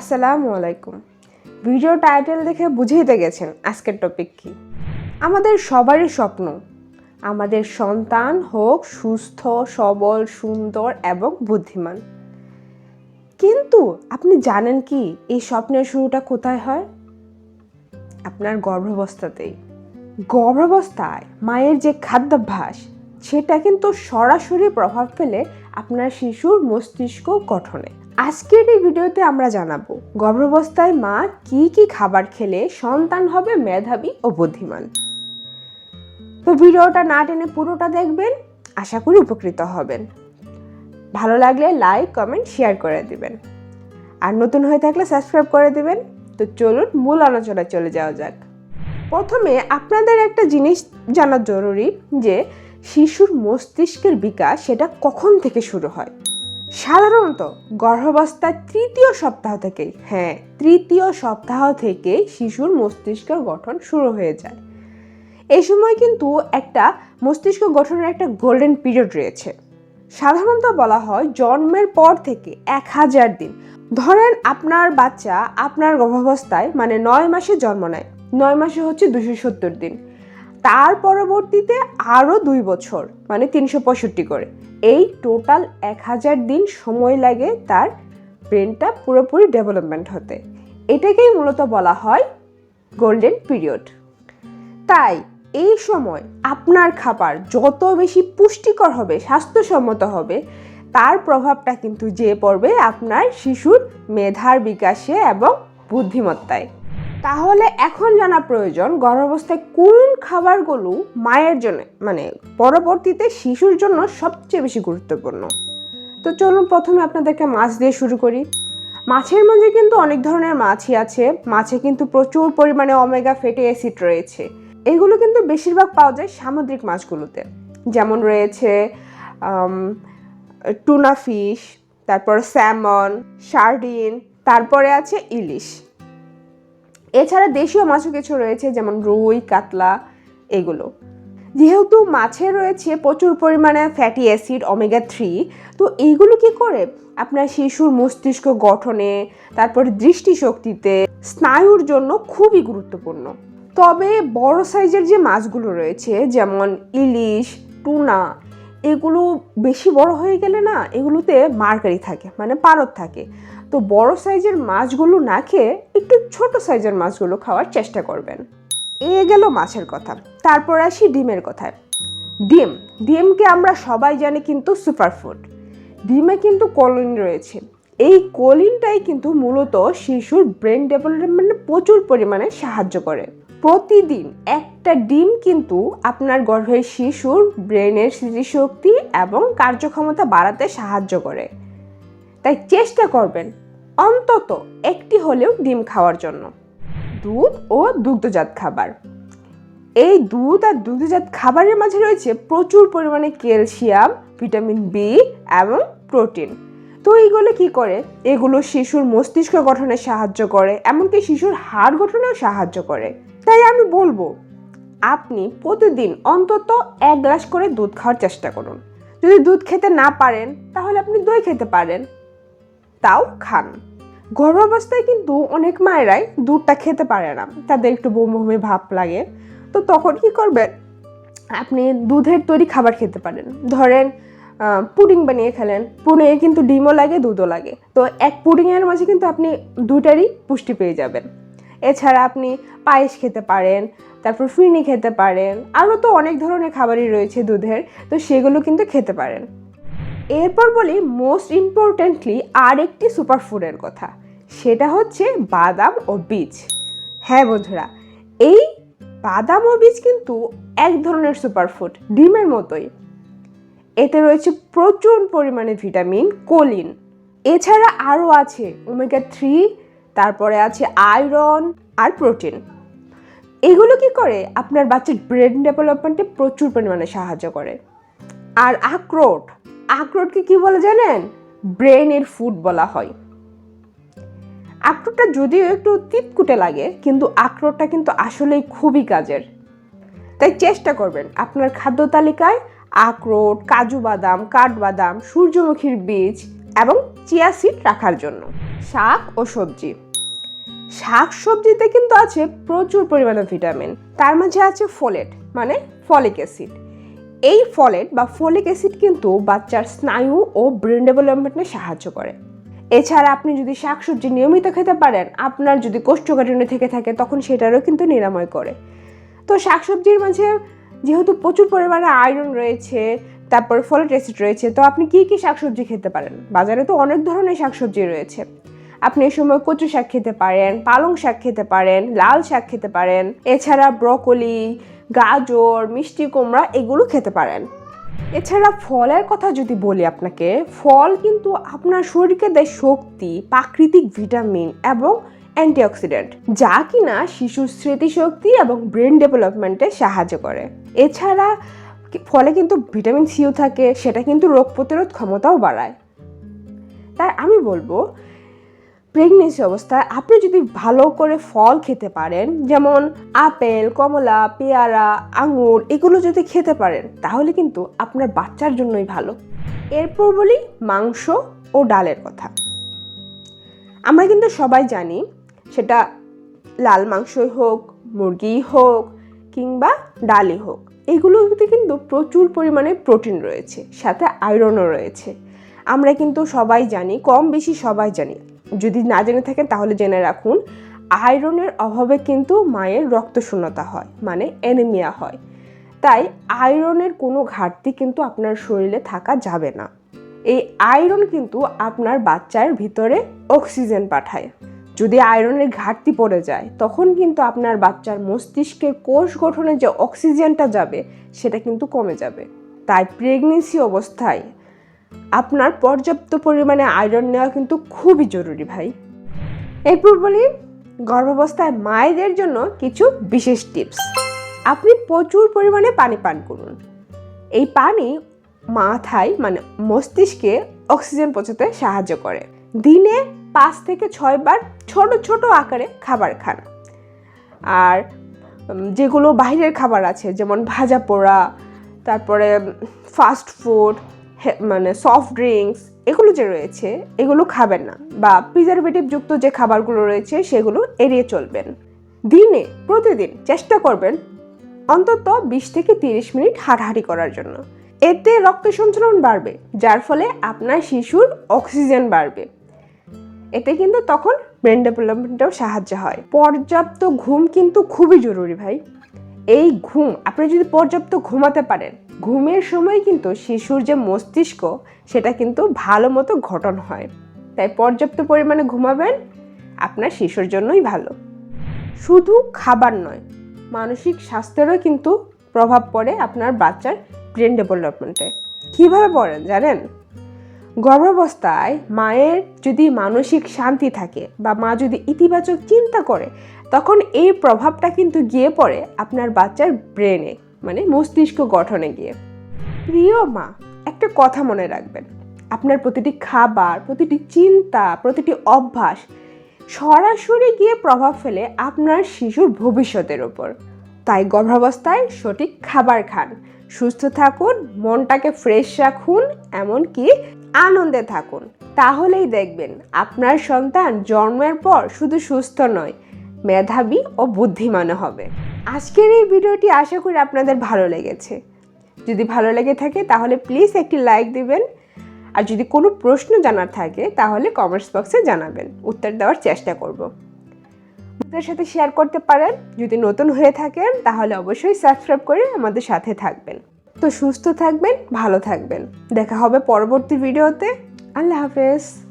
আসসালামু আলাইকুম। Video title দেখে বুঝেইতে গেছেন আজকের টপিক কি। আমাদের সবারই স্বপ্ন, আমাদের সন্তান হোক সুস্থ, সবল, সুন্দর এবং বুদ্ধিমান। কিন্তু আপনি জানেন কি, এই স্বপ্নের শুরুটা কোথায় হয়? আপনার গর্ভাবস্থাতেই। গর্ভাবস্থায় মায়ের যে খাদ্যাভ্যাস, সেটা কিন্তু সরাসরি প্রভাব ফেলে আপনার শিশুর মস্তিষ্ক গঠনে। আজকের এই ভিডিওতে আমরা জানাব, গর্ভাবস্থায় মা কি কি খাবার খেলে সন্তান হবে মেধাবী ও বুদ্ধিমান। তো ভিডিওটা না টেনে পুরোটা দেখবেন, আশা করি উপকৃত হবেন। ভালো লাগলে লাইক, কমেন্ট, শেয়ার করে দিবেন। আর নতুন হয়ে থাকলে সাবস্ক্রাইব করে দিবেন। তো চলুন মূল আলোচনায় চলে যাওয়া যাক। প্রথমে আপনাদের একটা জিনিস জানা জরুরি যে, শিশুর মস্তিষ্কের বিকাশ সেটা কখন থেকে শুরু হয়? সাধারণত গর্ভাবস্থার তৃতীয় সপ্তাহ থেকেই হ্যাঁ তৃতীয় সপ্তাহ থেকে শিশুর মস্তিষ্কের গঠন শুরু হয়ে যায়। এই সময় কিন্তু একটা মস্তিষ্ক গঠনের একটা গোল্ডেন পিরিয়ড রয়েছে। সাধারণত বলা হয় জন্মের পর থেকে এক হাজার দিন। ধরেন আপনার বাচ্চা আপনার গর্ভাবস্থায় মানে নয় মাসে জন্ম নেয়, নয় মাসে হচ্ছে দুশো সত্তর দিন। তার পরবর্তীতে আরও দুই বছর মানে তিনশো পঁয়ষট্টি করে। এই টোটাল এক হাজার দিন সময় লাগে তার ব্রেনটা পুরোপুরি ডেভেলপমেন্ট হতে। এটাকেই মূলত বলা হয় গোল্ডেন পিরিয়ড তাই এই সময় আপনার খাবার যত বেশি পুষ্টিকর হবে, স্বাস্থ্যসম্মত হবে, তার প্রভাবটা কিন্তু যে পড়বে আপনার শিশুর মেধার বিকাশে এবং বুদ্ধিমত্তায়। তাহলে এখন জানা প্রয়োজন গর্ভাবস্থায় কোন খাবারগুলো মায়ের জন্য মানে পরবর্তীতে শিশুর জন্য সবচেয়ে বেশি গুরুত্বপূর্ণ? তো চলুন প্রথমে আপনাদেরকে মাছ দিয়ে শুরু করি। মাছের মধ্যে কিন্তু অনেক ধরনের মাছই আছে। মাছে কিন্তু প্রচুর পরিমাণে অমেগা ফ্যাটি অ্যাসিড রয়েছে। এগুলো কিন্তু বেশিরভাগ পাওয়া যায় সামুদ্রিক মাছগুলোতে। যেমন রয়েছে টুনা ফিশ তারপর স্যামন সার্ডিন তারপরে আছে ইলিশ। এছাড়া দেশীয় মাছও কিছু রয়েছে, যেমন রুই, কাতলা, এগুলো। যেহেতু মাছে রয়েছে প্রচুর পরিমাণে ফ্যাটি অ্যাসিড ওমেগা থ্রি তো এইগুলো কি করে? আপনার শিশুর মস্তিষ্ক গঠনে, তারপর দৃষ্টিশক্তিতে, স্নায়ুর জন্য খুবই গুরুত্বপূর্ণ। তবে বড় সাইজের যে মাছগুলো রয়েছে, যেমন ইলিশ, টুনা, এগুলো বেশি বড় হয়ে গেলে না, এগুলোতে মার্কারি থাকে মানে পারদ থাকে। তো বড় সাইজের মাছগুলো না খেয়ে একটু ছোট সাইজের মাছগুলো খাওয়ার চেষ্টা করবেন। এ গেল মাছের কথা। তারপর আসি ডিমের কথায়। ডিম, ডিমকে আমরা সবাই জানি কিন্তু সুপারফুড ডিমে কিন্তু কলিন রয়েছে। এই কলিনটাই কিন্তু মূলত শিশুর ব্রেন ডেভেলপমেন্টে প্রচুর পরিমাণে সাহায্য করে। প্রতিদিন একটা ডিম কিন্তু আপনার গর্ভের শিশুর ব্রেনের স্মৃতিশক্তি এবং কার্যক্ষমতা বাড়াতে সাহায্য করে। তাই চেষ্টা করবেন অন্তত একটি হলেও ডিম খাওয়ার জন্য। দুধ ও দুগ্ধজাত খাবার। এই দুধ আর দুগ্ধজাত খাবারের মাঝে রয়েছে প্রচুর পরিমাণে ক্যালসিয়াম, ভিটামিন বি এবং প্রোটিন। তো এইগুলো কি করে? এগুলো শিশুর মস্তিষ্ক গঠনে সাহায্য করে, এমনকি শিশুর হাড় গঠনেও সাহায্য করে। তাই আমি বলব, আপনি প্রতিদিন অন্তত এক গ্লাস করে দুধ খাওয়ার চেষ্টা করুন। যদি দুধ খেতে না পারেন, তাহলে আপনি দই খেতে পারেন। তাও খান। গর্ভাবস্থায় কিন্তু অনেক মায়েরাই দুধটা খেতে পারে না। তাদের একটু বমি ভাব লাগে। তো তখন কি করবেন আপনি দুধের তৈরি খাবার খেতে পারেন। ধরেন পুডিং বানিয়ে খেলেন। পুডিংয়ে কিন্তু ডিমও লাগে, দুধও লাগে। তো এক পুডিংয়ের মাঝে কিন্তু আপনি দুটারই পুষ্টি পেয়ে যাবেন। এছাড়া আপনি পায়েস খেতে পারেন, তারপর ফিরনি খেতে পারেন। আরও তো অনেক ধরনের খাবারই রয়েছে দুধের। তো সেগুলো কিন্তু খেতে পারেন। এরপর বলি মোস্ট ইম্পর্টেন্টলি আরেকটি সুপারফুডের কথা। সেটা হচ্ছে বাদাম ও বীজ। হ্যাঁ বন্ধুরা, এই বাদাম ও বীজ কিন্তু এক ধরনের সুপারফুড ডিমের মতোই। এতে রয়েছে প্রচুর পরিমাণে ভিটামিন কোলিন এছাড়া আরও আছে ওমেগা থ্রি তারপরে আছে আয়রন আর প্রোটিন এগুলো কি করে? আপনার বাচ্চার ব্রেন ডেভেলপমেন্টে প্রচুর পরিমাণে সাহায্য করে। আর আখরোট আখরোটকে কি বলে জানেন? ব্রেনের ফুড বলা হয়। আখরোটটা যদিও একটু তিতকুটে লাগে, কিন্তু আখরোটটা কিন্তু আসলেই খুবই কাজের। তাই চেষ্টা করবেন আপনার খাদ্য তালিকায় আখরোট, কাজু বাদাম, কাঠবাদাম, সূর্যমুখীর বীজ এবং চিয়া সিড রাখার জন্য। শাক ও সবজি। শাক সবজিতে কিন্তু আছে প্রচুর পরিমাণে ভিটামিন। তার মাঝে আছে ফোলেট মানে ফলিক অ্যাসিড। এই ফলেট বা ফলিক অ্যাসিড কিন্তু বাচ্চার স্নায়ু ও ব্রেন ডেভেলপমেন্টে সাহায্য করে। এছাড়া আপনি যদি শাকসবজি নিয়মিত খেতে পারেন, আপনার যদি কোষ্ঠকাঠিন্য থেকে থাকে, তখন সেটারও কিন্তু নিরাময় করে। তো শাকসবজির মাঝে যেহেতু প্রচুর পরিমাণে আয়রন রয়েছে, তারপর ফলেট অ্যাসিড রয়েছে, তো আপনি কি কি শাকসবজি খেতে পারেন? বাজারে তো অনেক ধরনের শাকসবজি রয়েছে। আপনি এই সময় কচু শাক খেতে পারেন, পালং শাক খেতে পারেন, লাল শাক খেতে পারেন, এছাড়া ব্রকলি, গাজর, মিষ্টি কুমড়া এগুলো খেতে পারেন। এছাড়া ফলের কথা যদি বলি আপনাকে, ফল কিন্তু আপনার শরীরকে দেয় শক্তি, প্রাকৃতিক ভিটামিন এবং অ্যান্টিঅক্সিডেন্ট, যা কিনা শিশুর স্মৃতিশক্তি এবং ব্রেন ডেভেলপমেন্টে সাহায্য করে। এছাড়া ফলে কিন্তু ভিটামিন সিও থাকে, সেটা কিন্তু রোগ প্রতিরোধ ক্ষমতাও বাড়ায়। তাই আমি বলব প্রেগনেন্সি অবস্থায় আপনি যদি ভালো করে ফল খেতে পারেন, যেমন আপেল, কমলা, পেয়ারা, আঙুর, এগুলো যদি খেতে পারেন, তাহলে কিন্তু আপনার বাচ্চার জন্যই ভালো। এরপর বলি মাংস ও ডালের কথা। আমরা কিন্তু সবাই জানি সেটা লাল মাংসই হোক মুরগি হোক, কিংবা ডালই হোক, এগুলোতে কিন্তু প্রচুর পরিমাণে প্রোটিন রয়েছে, সাথে আয়রনও রয়েছে। আমরা কিন্তু সবাই জানি, কম বেশি সবাই জানি যদি না জেনে থাকেন, তাহলে জেনে রাখুন, আয়রনের অভাবে কিন্তু মায়ের রক্তশূন্যতা হয় মানে অ্যানিমিয়া হয়। তাই আয়রনের কোনো ঘাটতি কিন্তু আপনার শরীরে থাকা যাবে না। এই আয়রন কিন্তু আপনার বাচ্চার ভিতরে অক্সিজেন পাঠায়। যদি আয়রনের ঘাটতি পড়ে যায়, তখন কিন্তু আপনার বাচ্চার মস্তিষ্কের কোষ গঠনে যে অক্সিজেনটা যাবে, সেটা কিন্তু কমে যাবে। তাই প্রেগনেন্সি অবস্থায় আপনার পর্যাপ্ত পরিমাণে আয়রন নেওয়া কিন্তু খুবই জরুরি ভাই। এরপর বলি গর্ভাবস্থায় মায়েদের জন্য কিছু বিশেষ টিপস আপনি প্রচুর পরিমাণে পানি পান করুন। এই পানি মাথায় মানে মস্তিষ্কে অক্সিজেন পৌঁছাতে সাহায্য করে। দিনে পাঁচ থেকে ছয় বার ছোট ছোট আকারে খাবার খান। আর যেগুলো বাইরের খাবার আছে, যেমন ভাজা পোড়া, তারপরে ফাস্ট ফুড মানে সফট ড্রিঙ্কস এগুলো যে রয়েছে, এগুলো খাবেন না। বা প্রিজারভেটিভ যুক্ত যে খাবারগুলো রয়েছে, সেগুলো এড়িয়ে চলবেন। দিনে, প্রতিদিন চেষ্টা করবেন অন্তত বিশ থেকে তিরিশ মিনিট হাঁটাহাঁটি করার জন্য। এতে রক্ত সঞ্চালন বাড়বে, যার ফলে আপনার শিশুর অক্সিজেন বাড়বে। এতে কিন্তু তখন ব্রেন ডেভেলপমেন্টেও সাহায্য হয়। পর্যাপ্ত ঘুম কিন্তু খুবই জরুরি ভাই। এই ঘুম, আপনি যদি পর্যাপ্ত ঘুমাতে পারেন ঘুমের সময় কিন্তু শিশুর যে মস্তিষ্ক, সেটা কিন্তু ভালো মতো ঘটন হয়। তাই পর্যাপ্ত পরিমাণে ঘুমাবেন আপনার শিশুর জন্যই ভালো। শুধু খাবার নয়, মানসিক স্বাস্থ্যেরও কিন্তু প্রভাব পড়ে আপনার বাচ্চার ব্রেন ডেভেলপমেন্টে। কীভাবে পড়েন জানেন? গর্ভাবস্থায় মায়ের যদি মানসিক শান্তি থাকে বা মা যদি ইতিবাচক চিন্তা করে, তখন এই প্রভাবটা কিন্তু গিয়ে পড়ে আপনার বাচ্চার ব্রেনে। মানে মস্তিষ্ক গঠনে গিয়ে। প্রিয় মা, একটা কথা মনে রাখবেন। আপনার প্রতিটি খাবার, প্রতিটি চিন্তা, প্রতিটি অভ্যাস সরাসরি গিয়ে প্রভাব ফেলে আপনার শিশুর ভবিষ্যতের ওপর তাই গর্ভাবস্থায় সঠিক খাবার খান। সুস্থ থাকুন, মনটাকে ফ্রেশ রাখুন, এমনকি আনন্দে থাকুন। তাহলেই দেখবেন আপনার সন্তান জন্মের পর শুধু সুস্থ নয়, মেধাবী ও বুদ্ধিমানও হবে। আজকের এই ভিডিওটি আশা করি আপনাদের ভালো লেগেছে। যদি ভালো লেগে থাকে, তাহলে প্লিজ একটি লাইক দিবেন। আর যদি কোনো প্রশ্ন জানার থাকে, তাহলে কমেন্টস বক্সে জানাবেন। উত্তর দেওয়ার চেষ্টা করব। আপনাদের সাথে শেয়ার করতে পারেন। যদি নতুন হয়ে থাকেন, তাহলে অবশ্যই সাবস্ক্রাইব করে আমাদের সাথে থাকবেন। তো সুস্থ থাকবেন, ভালো থাকবেন। দেখা হবে পরবর্তী ভিডিওতে। আল্লাহ হাফেজ।